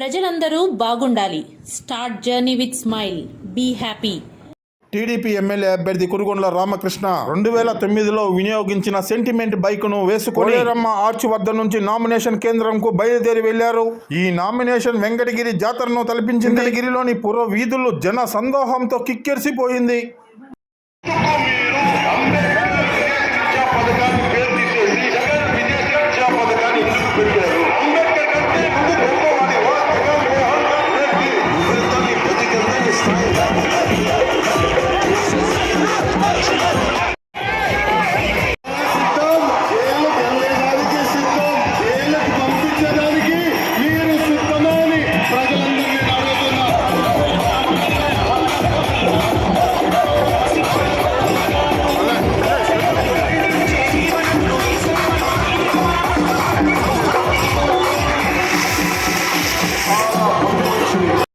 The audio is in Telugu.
ప్రజలందరూ బాగుండాలి. Start journey with smile be happy TDP MLA అభ్యర్థి కురుగొండ్ల రామకృష్ణ రెండు వేల తొమ్మిదిలో వినియోగించిన సెంటిమెంట్ బైక్ను వేసుకొని ఆర్చ్ వద్ద నుంచి నామినేషన్ కేంద్రంకు బయలుదేరి వెళ్ళారు ఈ నామినేషన్ వెంకటగిరి జాతరను తలపించింది. వెంకటగిరిలోని పుర వీధులు జన సందోహంతో కిక్కిరిసిపోయింది. Thank you.